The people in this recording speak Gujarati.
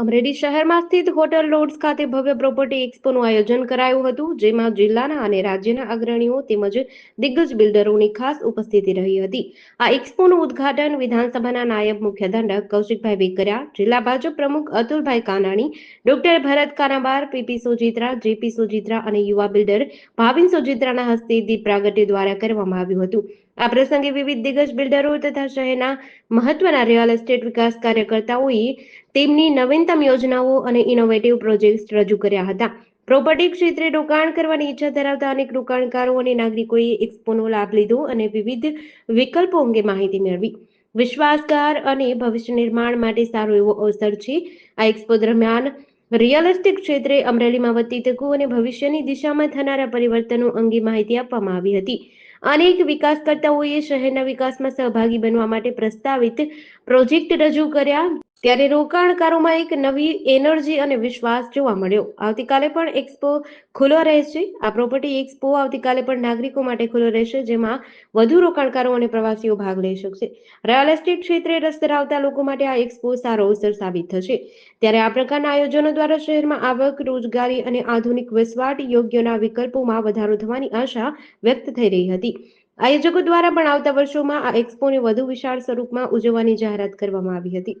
અમરેલી શહેરમાં સ્થિત હોટલ લોડ્સ ખાતે ભવ્ય પ્રોપર્ટી એક્સપોનું આયોજન કરાયું હતું, જેમાં જિલ્લાના અને રાજ્યના અગ્રણીઓ તેમજ દિગ્ગજ બિલ્ડરોની ખાસ ઉપસ્થિતિ રહી હતી. આ એક્સપોનું ઉદ્ઘાટન વિધાનસભાના નાયબ મુખ્ય દંડક કૌશિકભાઈ વેકરિયા, જિલ્લા ભાજપ પ્રમુખ અતુલભાઈ Kanani, doctor Bharat Kanabar, P P Sojitra, J P Sojitra અને યુવા બિલ્ડર ભાવિન સોજિત્રાના હસ્તે દીપ પ્રાગટ્ય દ્વારા કરવામાં આવ્યું હતું. આ પ્રસંગે વિવિધ દિગ્ગજ બિલ્ડરો તથા શહેરના મહત્વના રિયલ એસ્ટેટ વિકાસ કાર્યકર્તાઓએ તેમની નવીનતમ યોજનાઓ અને ઇનોવેટિવ પ્રોજેક્ટ્સ રજૂ કર્યા હતા. પ્રોપર્ટી ક્ષેત્રે રોકાણ કરવાની ઈચ્છા ધરાવતા અનેક રોકાણકારો અને નાગરિકોએ એક્સપોનો લાભ લીધો અને વિવિધ વિકલ્પો અંગે માહિતી મેળવી. વિશ્વાસગાર અને ભવિષ્ય નિર્માણ માટે સારો એવો અવસર છે. આ એક્સપો દરમિયાન રિયલ એસ્ટેટ ક્ષેત્રે અમરેલીમાં વધતી તકો અને ભવિષ્યની દિશામાં થનારા પરિવર્તનો અંગે માહિતી આપવામાં આવી હતી. અનેક વિકાસકર્તાઓએ શહેરના વિકાસમાં સહભાગી બનવા માટે પ્રસ્તાવિત પ્રોજેક્ટ રજૂ કર્યા. ત્યારે રોકાણકારોમાં એક નવી એનર્જી અને વિશ્વાસ જોવા મળ્યો. આવતીકાલે પણ એક્સપો ખુલ્લો રહેશે. આ પ્રોપર્ટી એક્સપો આવતીકાલે પણ નાગરિકો માટે ખુલ્લો રહેશે, જેમાં વધુ રોકાણકારો અને પ્રવાસીઓ ભાગ લઈ શકશે. રિયલ એસ્ટેટ ક્ષેત્રે રસ ધરાવતા લોકો માટે આ એક્સપો સારો અવસર સાબિત થશે. ત્યારે આ પ્રકારના આયોજનો દ્વારા શહેરમાં આવક, રોજગારી અને આધુનિક વસવાટ યોગ્યના વિકલ્પોમાં વધારો થવાની આશા વ્યક્ત થઈ રહી હતી. આયોજકો દ્વારા પણ આવતા વર્ષોમાં આ એક્સપોને વધુ વિશાળ સ્વરૂપમાં ઉજવવાની જાહેરાત કરવામાં આવી હતી.